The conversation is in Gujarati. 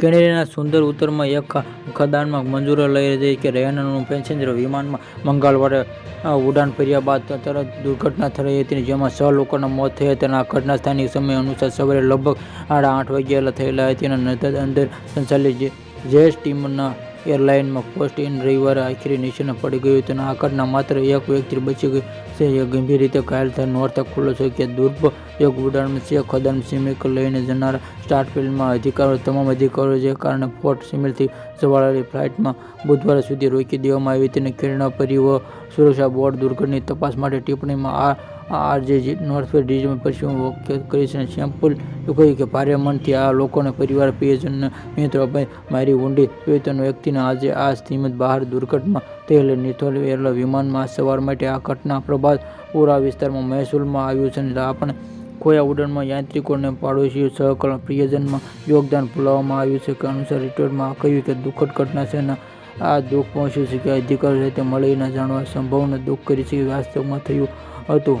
કેનેડીના સુંદર ઉત્તરમાં એક ખદાનમાં મંજૂરો લઈ રહી કે રયાનાનું પેસેન્જર વિમાનમાં મંગળવારે ઉડાન ફર્યા બાદ તરત દુર્ઘટના થઈ હતી, જેમાં છ લોકોના મોત થયા હતા. આ ઘટના સ્થાનિક સમય અનુસાર સવારે લગભગ સાડા આઠ વાગ્યા થયેલા હતી અને અંદર સંચાલિત જે ટીમના એરલાઇનમાં પોસ્ટ ઇન રવિવારે આખરી નિશાને પડી ગયું તેના આકારના માત્ર એક વ્યક્તિ બચી ગઈ છે. એ ગંભીર રીતે ઘાયલ થયા નોર્થ ખુલ્લો છે કે દુર્ભ એક ઉડાનમાં છે. ખદાન સિમિક લઈને જનારા સ્ટાર્ટફિલ્ડમાં અધિકારો તમામ અધિકારો જે કારણે ફોર્ટ સિમિલથી સવાળેલી ફ્લાઇટમાં બુધવાર સુધી રોકી દેવામાં આવી તેને કેરળના પરિવહન સુરક્ષા બોર્ડ દુર્ઘટની તપાસ માટે ટિપ્પણીમાં આ આરજે નોર્થવેસ્ટ ડિવિઝન પશ્ચિમ વખત કરી છે સેમ્પલ કહ્યું કે ભારે મનથી આ લોકોને પરિવાર પ્રિયજનને મિત્રો મારી ઊંડી પીડિતનો વ્યક્તિને આજે આ સ્થિમત બહાર દુર્ઘટના તેલ નિથોલ એરલા વિમાનમાં સવાર માટે આ ઘટના પ્રભાત પૂરા વિસ્તારમાં મહેસૂલમાં આવ્યું છે અને આપણે ખોયા ઉડાનમાં યાત્રિકોને પાડોશીઓ સહકર્મ પ્રિયજનમાં યોગદાન ભૂલાવવામાં આવ્યું છે કે અનુસાર રિટોર્ટમાં કહ્યું કે દુઃખદ ઘટના છે અને આ દુઃખ પહોંચ્યું છે કે અધિકારીઓ સાથે મળીને જાણવા સંભવને દુઃખ કરી છે વાસ્તવમાં થયું હતું.